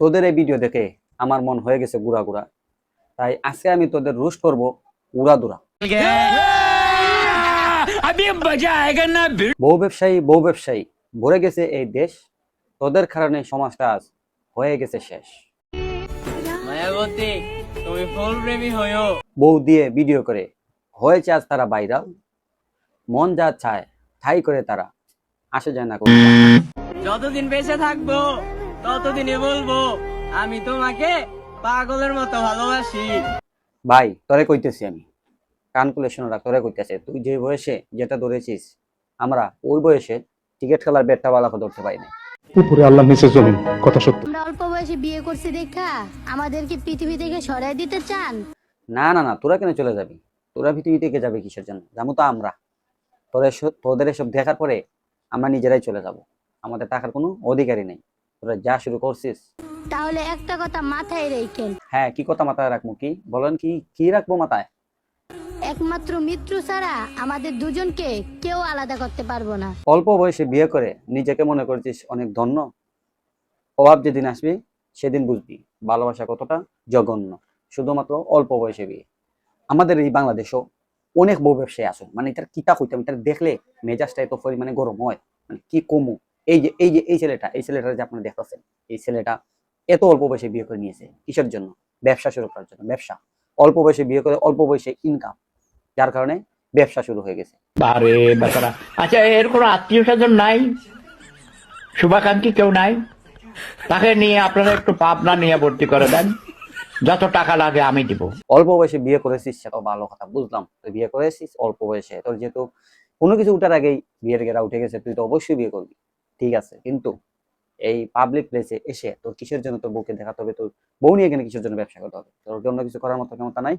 তোদের এই ভিডিও দেখে আমার মন হয়ে গেছে গুড়া গুড়া। তাই আজকে আমি তোদের রোস্ট করব উড়া দুরা। বউ ব্যবসায়ী বউ ব্যবসায়ী ভরে গেছে এই দেশ। তোদের কারণে সমাজটা আজ হয়ে গেছে শেষ। মায়াবতী তুমি ফুল প্রেমী হইও বউ দিয়ে ভিডিও করে। হয়েছে আজ তারা ভাইরাল মন যা চায় ঠাই করে তারা। আসে যায় না যতদিন বেঁচে থাকব ততদিনই বলব আমি তোমাকে পাগলের মতো ভালোবাসি। ভাই তোরে কইতেছি আমি। কান খুলে শোনো রাখ তোরে কইতেছে। তুই যে বয়সে যেটা ধরেছিস আমরা ওই বয়সে টিকিট খেলার বেটটা বালাকে ধরতে পারি না উপরে আল্লাহ নিচে জমিন কথা সত্য। আমরা অল্প বয়সে বিয়ে করছি দেখা আমাদেরকে পৃথিবী থেকে সরাই দিতে চান? না না না তোরা কেন চলে যাবি? তোরা পৃথিবী থেকে যাবে কিসের জন্য? যাব তো আমরা। তোরা তোদের এসব দেখার পরে আমরা নিজেরাই চলে যাব। আমাদের টাকার কোনো অধিকারই নেই। তোরা যা শুরু করছিস। তাহলে একটা কথা মাথায় রেখেন। হ্যাঁ কি কথা মাথায় রাখব কি? বলেন কি কি রাখব মাথায়? একমাত্র মৃত্যু ছাড়া আমাদের দুজনকে কেউ আলাদা করতে পারব না। অল্প বয়সে বিয়ে করে নিজেকে মনে করছিস অনেক ধন্য? অভাব যেদিন আসবি সেদিন বুঝবি ভালোবাসা কতটা জঘন্য। শুধুমাত্র অল্প বয়সে বিয়ে। আমাদের এই বাংলাদেশও অনেক বউ ব্যবসায়ী আছে। মানে এটার কিতা হইতাম এটা দেখলে মেজাজটা এত পরিমাণে গরম হয়। মানে কি কমু? এই যে এই যে এই ছেলেটা এই ছেলেটা যে আপনারা দেখতেছেন এই ছেলেটা এত অল্প বয়সে বিয়ে করে নিয়েছে কিসের জন্য? ব্যবসা শুরু করার জন্য ব্যবসা। অল্প বয়সে বিয়ে করে অল্প বয়সে ইনকাম যার কারণে ব্যবসা শুরু হয়ে গেছে। আরে বেচারা আচ্ছা এর কোনো আত্মীয় স্বজন নাই? শুভাকাঙ্ক্ষী কেউ নাই? তাকে নিয়ে আপনারা একটু পাবনা নিয়ে ভর্তি করে দেন। যত টাকা লাগে আমি দিব। অল্প বয়সে বিয়ে করেছিস সেটাও ভালো কথা বুঝলাম। তুই বিয়ে করেছিস অল্প বয়সে। তোর যেহেতু কোনো কিছু উঠার আগেই বিয়ের গেরা উঠে গেছে তুই তো অবশ্যই বিয়ে করবি। ঠিক আছে, কিন্তু এই পাবলিক প্লেসে এসে তোর কিসের জন্য তোর বউকে দেখাতে হবে তোর বউ নিয়ে এখানে কিসের জন্য ব্যবসা করতে হবে? তোর অন্য কিছু করার মতো ক্ষমতা নাই?